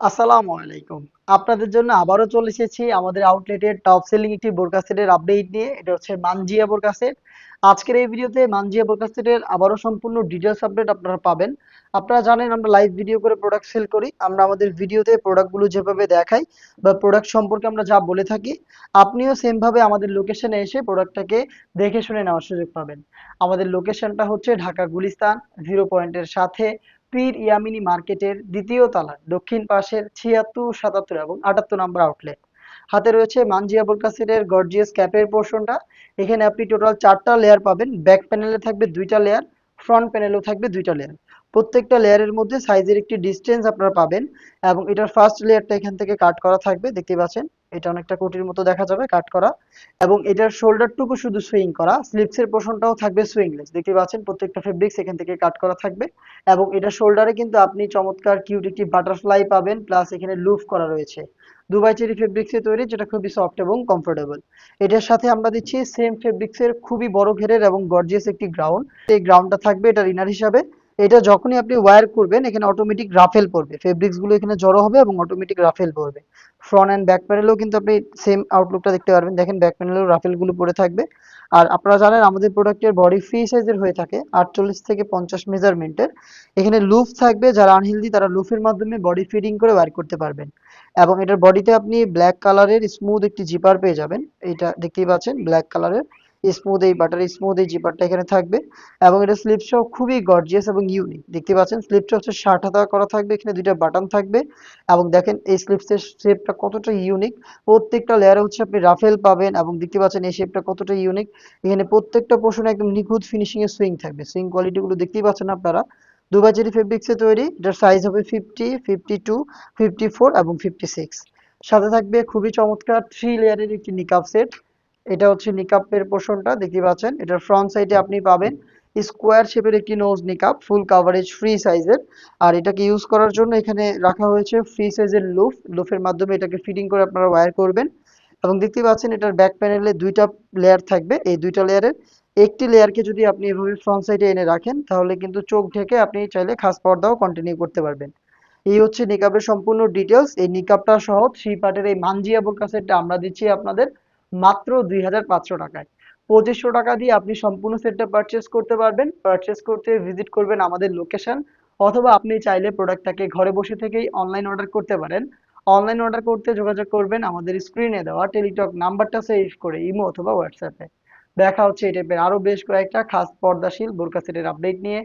আসসালামু আলাইকুম। আপনাদের জন্য আবারও চলে এসেছি আমাদের আউটলেটের টপ সেলিং একটি আপডেট নিয়ে। এটা হচ্ছে মানজিয়া আজকের এই ভিডিওতে মানজিয়া আবারও সম্পূর্ণ ডিটেলস আপডেট আপনারা পাবেন। আপনারা জানেন, আমরা লাইভ ভিডিও করে প্রোডাক্ট সেল করি। আমরা আমাদের ভিডিওতে প্রোডাক্টগুলো যেভাবে দেখাই বা প্রোডাক্ট সম্পর্কে আমরা যা বলে থাকি, আপনিও সেম ভাবে আমাদের লোকেশনে এসে প্রোডাক্টটাকে দেখে শুনে নেওয়ার সুযোগ পাবেন। আমাদের লোকেশনটা হচ্ছে ঢাকা গুলিস্তান জিরো পয়েন্টের সাথে পীর ইয়ামিনী মার্কেটের দ্বিতীয় তলার দক্ষিণ পাশের ছিয়াত্তর, সাতাত্তর এবং আটাত্তর নম্বর আউটলেট হাতে রয়েছে মানজিয়া বোরকাসিরের গর্জিয়াস ক্যাপের পোর্শনটা এখানে আপনি টোটাল চারটা লেয়ার পাবেন। ব্যাক প্যানেলে থাকবে দুইটা লেয়ার ফ্রন্ট প্যানেলেও থাকবে দুইটা লেয়ার প্রত্যেকটা লেয়ারের মধ্যে সাইজের একটি ডিস্টেন্স আপনারা পাবেন এবং এটার ফার্স্ট লেয়ারটা এখান থেকে কাট করা থাকবে, দেখতে পাচ্ছেন? এটা অনেকটা কোটির মতো দেখা যাবে কাট করা। এবং এটার শোল্ডারটুকু শুধু সুইং করা। স্লিপসের পোর্শনটাও থাকবে সুইংলেস দেখতে পাচ্ছেন, প্রত্যেকটা ফেব্রিক্স এখান থেকে কাট করা থাকবে। এবং এটা শোল্ডারে কিন্তু আপনি চমৎকার কিউট একটি বাটারফ্লাই পাবেন প্লাস এখানে লুফ করা রয়েছে। দুবাই চেরি ফেব্রিক্সে তৈরি, যেটা খুবই সফট এবং কমফোর্টেবল এটার সাথে আমরা দিচ্ছি সেম ফেব্রিক্সের খুবই বড় ঘেরের এবং গর্জিয়াস একটি গ্রাউন্ড এই গ্রাউন্ডটা থাকবে এটার ইনার হিসাবে। এটা যখনই আপনি ওয়্যার করবেন, এখানে অটোমেটিক রাফেল পড়বে। ফেব্রিক্সগুলো এখানে জড়ো হবে এবং অটোমেটিক রাফেল পড়বে। ফ্রন্ট অ্যান্ড ব্যাক প্যানেলেও কিন্তু আপনি সেম আউটলুকটা দেখতে পারবেন। দেখেন ব্যাক প্যানেলেও রাফেলগুলো পড়ে থাকবে। আর আপনারা জানেন, আমাদের প্রোডাক্টের বডি ফ্রি সাইজের হয়ে থাকে আটচল্লিশ থেকে পঞ্চাশ মেজারমেন্টের এখানে লুফ থাকবে, যারা আনহেলদি তারা লুফের মাধ্যমে বডি ফিটিং করে ওয়ার করতে পারবেন। এবং এটার বডিতে আপনি ব্ল্যাক কালারের স্মুথ একটি জিপার পেয়ে যাবেন। এটা দেখতেই পাচ্ছেন ব্ল্যাক কালারের স্মুথ এই বাটার স্মুথ এই জিপারটা এখানে থাকবে। এবং এটা স্লিপসটাও খুবই গর্জিয়াস এবং ইউনিক দেখতে পাচ্ছেন? স্লিপটা হচ্ছে ষাট হাতা করা থাকবে, এখানে দুইটা বাটন থাকবে। এবং দেখেন এই স্লিপসের শেপটা কতটা ইউনিক প্রত্যেকটা লেয়ারে হচ্ছে আপনি রাফেল পাবেন এবং দেখতে পাচ্ছেন এই শেপটা কতটা ইউনিক এখানে প্রত্যেকটা পোর্শনে একদম নিখুঁত ফিনিশিং এর সুইং থাকবে। সুইং কোয়ালিটি গুলো দেখতেই পাচ্ছেন আপনারা। দুবাই চেরি ফেব্রিক্সে তৈরি। এটার সাইজ হবে fifty fifty two fifty four এবং ফিফটি সিক্স সাথে থাকবে খুবই চমৎকার থ্রি লেয়ারের একটি নিকাপ সেট এটা হচ্ছে নিকাপের পোর্শনটা দেখতে পাচ্ছেন। এটার ফ্রন্ট সাইডে আপনি পাবেন। স্কোয়ার শেপের একটি নোজ নিকাপ ফুল কাভারেজ ফ্রি সাইজের আর এটাকে ইউজ করার জন্য এখানে রাখা হয়েছে ফ্রি সাইজের লুফ লুফের মাধ্যমে এটাকে ফিটিং করে আপনারা ওয়্যার করবেন। এবং দেখতে পাচ্ছেন এটার ব্যাক প্যানেলে দুইটা লেয়ার থাকবে। এই দুইটা লেয়ারের একটি লেয়ারকে যদি আপনি এভাবে ফ্রন্ট সাইডে এনে রাখেন, তাহলে কিন্তু চোখ ঢেকে আপনি চাইলে খাস পর্দাও কন্টিনিউ করতে পারবেন। এই হচ্ছে নিকাবের সম্পূর্ণ ডিটেলস এই নিকাবটা সহ থ্রি পার্টের এই মানজিয়া বোরকা সেটটা আমরা দিচ্ছি আপনাদের। মাত্র দুই হাজার পাঁচশো টাকায়। পঁচিশশো টাকা দিয়ে আপনি সম্পূর্ণ সেটটা পারচেস করতে পারবেন। পারচেস করতে ভিজিট করবেন আমাদের লোকেশন অথবা আপনি চাইলে প্রোডাক্টটাকে ঘরে বসে থেকেই অনলাইন অর্ডার করতে পারেন। অনলাইন অর্ডার করতে যোগাযোগ করবেন আমাদের স্ক্রিনে দেওয়া টেলিটক নাম্বারটা সেভ করে ইমো অথবা হোয়াটসঅ্যাপে দেখা হচ্ছে এই টাইপের আরও বেশ কয়েকটা খাস পর্দাশীল বোরকা সেটের আপডেট নিয়ে।